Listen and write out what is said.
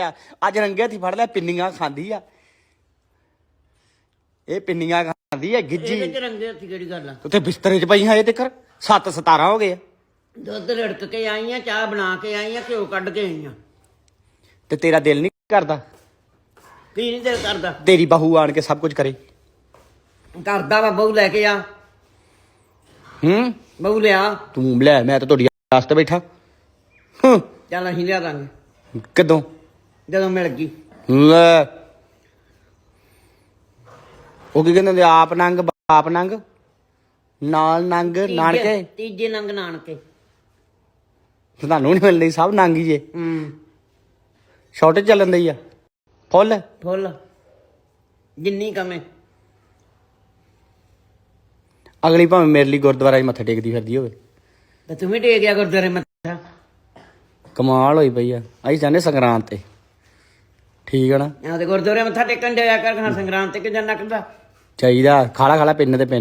ਆ। ਅੱਜ ਰੰਗੇ ਹੱਥੀ ਫੜ ਲਿਆ ਪਿੰਨੀਆਂ ਖਾਂਦੀ ਆ। ਇਹ ਪਿੰਨੀਆਂ ਖਾਂਦੀ ਆ ਗਿੱਜੀ। ਇਹਦੇ ਚ ਰੰਗੇ ਹੱਥੀ ਕਿਹੜੀ ਗੱਲ ਆ? ਉੱਥੇ ਬਿਸਤਰੇ 'ਚ ਪਈ ਹਾਂ ਇਹ ਤੱਕਰ। 7 17 ਹੋ ਗਏ ਆ। ਦੁੱਧ ਰੜਕ ਕੇ ਆਈਆਂ ਚਾਹ ਬਣਾ ਕੇ ਆਈਆਂ ਘਿਓ ਕੱਢ ਕੇ ਆਈਆਂ। ਤੇ ਤੇਰਾ ਦਿਲ ਨਹੀਂ ਕਰਦਾ? ਕੀ ਨਹੀਂ ਦਿਲ ਕਰਦਾ? ਤੇਰੀ ਬਹੂ ਆਣ ਕੇ ਸਭ ਕੁਝ ਕਰੇ। ਕਰਦਾ ਵਾ ਬਹੂ ਲੈ ਕੇ ਆ। ਹੂੰ? ਬਹੂ ਲਿਆ। ਤੂੰ ਲੈ ਮੈਂ ਤਾਂ ਤੁਹਾਡੀ ਆਸ ਤੇ ਬੈਠਾ। ਹੂੰ। ਚੱਲ ਅਸੀਂ ਲਿਆ ਦਾਂਗੇ। ਕਦੋਂ? ਜਦੋਂ ਮਿਲ ਗਈ। ਲੈ। ਉਹ ਕੀ ਕਹਿੰਦੇ ਹੁੰਦੇ ਆ, ਆਪ ਨੰਗ ਬਾਪ ਨੰਗ? ਨਾਲ ਨੰਗ ਨਾਨਕੇ? ਤੀਜੇ- ਤੀਜੇ ਨੰਗ ਨਾਨਕੇ। ਤੁਹਾਨੂੰ ਨਹੀਂ ਮਿਲਣੀ ਸਭ ਨੰਗ ਹੀ ਜੇ। ਹੂੰ। ਸ਼ਾਰਟ ਚੱਲਣ ਦਈ ਆ। ਫੁੱਲ? ਫੁੱਲ। ਜਿੰਨੀ ਕਮੇ। ਅਗਲੀ ਭਾਵੇਂ ਮੇਰੇ ਲਈ ਗੁਰਦੁਆਰਾ 'ਚ ਮੱਥਾ ਟੇਕਦੀ ਫਿਰਦੀ ਹੋਵੇ। ਤੇ ਤੂੰ ਵੀ ਟੇਕ ਗਿਆ ਗੁਰਦੁਆਰੇ ਮੱਥਾ। ਕਮਾਲ ਹੋਈ ਪਈ ਆ। ਅਸੀਂ ਚਾਹੁੰਦੇ ਸੰਗਰਾਂਦ ਤੇ। ਠੀਕ ਹੈ ਨਾ? ਆ ਤੇ ਗੁਰਦੁਆਰੇ ਮੱਥਾ ਟੇਕਣ ਜਾਇਆ ਕਰ ਹਾਂ ਸੰਗਰਾਮ ਤੇ ਕਿ ਜੰਨਾ ਕਿਦਾ ਚਾਹੀਦਾ ਖਾਲਾ ਖਾਲਾ ਪਿੰਨ ਤੇ ਪਿੰਨ।